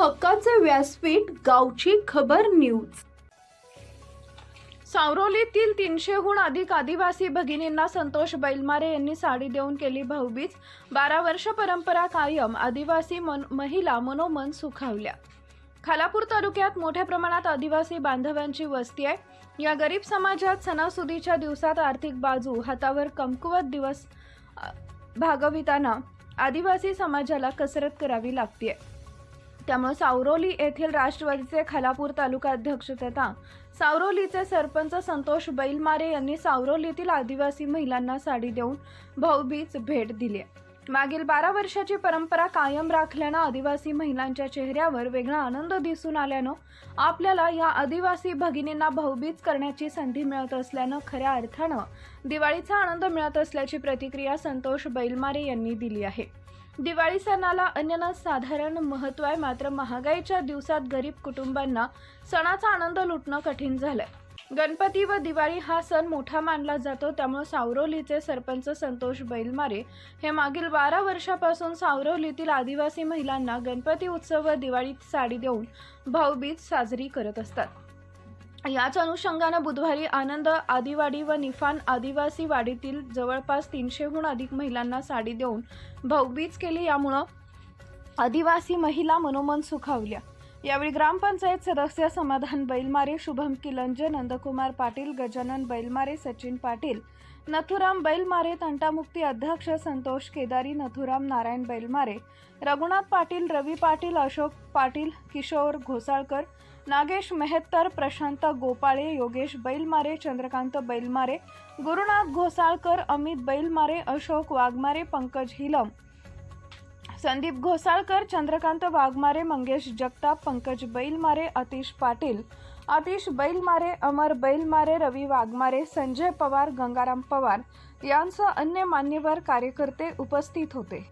हक्काचे व्यासपीठ गावची खबर न्यूज. सावरोलीतील तीनशेहून अधिक आदिवासी भगिनींना संतोष बैलमारे यांनी साडी देऊन केली भाऊबीज. बारा वर्ष परंपरा कायम आदिवासी मन महिला मनोमन सुखावल्या. खालापूर तालुक्यात मोठ्या प्रमाणात आदिवासी बांधवांची वस्ती आहे. या गरीब समाजात सणासुदीच्या दिवसात आर्थिक बाजू हातावर कमकुवत दिवस भागविताना आदिवासी समाजाला कसरत करावी लागते त्यामुळे सावरोली येथील राष्ट्रवादीचे खालापूर तालुका अध्यक्ष तथा सावरोलीचे सरपंच संतोष बैलमारे यांनी सावरोलीतील आदिवासी महिलांना साडी देऊन भाऊबीज भेट दिली. मागील बारा वर्षाची परंपरा कायम राखल्यानं आदिवासी महिलांच्या चेहऱ्यावर वेगळा आनंद दिसून आल्यानं आपल्याला या आदिवासी भगिनींना भाऊबीज करण्याची संधी मिळत असल्यानं खऱ्या अर्थानं दिवाळीचा आनंद मिळत असल्याची प्रतिक्रिया संतोष बैलमारे यांनी दिली आहे. दिवाळी सणाला अन्यना साधारण महत्त्व आहे. मात्र महागाईच्या दिवसात गरीब कुटुंबांना सणाचा आनंद लुटणं कठीण झालंय. गणपती व दिवाळी हा सण मोठा मानला जातो. त्यामुळे सावरवलीचे सरपंच संतोष बैलमारे हे मागील बारा वर्षापासून सावरवलीतील आदिवासी महिलांना गणपती उत्सव व दिवाळीत साडी देऊन भाऊबीज साजरी करत असतात. याच अनुषंगानं बुधवारी आनंद आदिवाडी व निफान आदिवासी वाडीतील जवळपास तीनशेहून अधिक महिलांना साडी देऊन भाऊबीज केली. यामुळं आदिवासी महिला मनोमन सुखावल्या. यावेळी ग्रामपंचायत सदस्य समाधान बैलमारे शुभम किलंजे नंदकुमार पाटील गजानन बैलमारे सचिन पाटील नथुराम बैलमारे तंटामुक्ती अध्यक्ष संतोष केदारी नथुराम नारायण बैलमारे रघुनाथ पाटील रवी पाटील अशोक पाटील किशोर घोसाळकर नागेश मेहत्तर प्रशांत गोपाळे योगेश बैलमारे चंद्रकांत बैलमारे गुरुनाथ घोसाळकर अमित बैलमारे अशोक वाघमारे पंकज हिलम संदीप घोसाळकर चंद्रकांत वाघमारे मंगेश जगताप पंकज बैलमारे अतिश पाटील आतिश बैलमारे अमर बैलमारे रवी वाघमारे संजय पवार गंगाराम पवार यांसह अन्य मान्यवर कार्यकर्ते उपस्थित होते.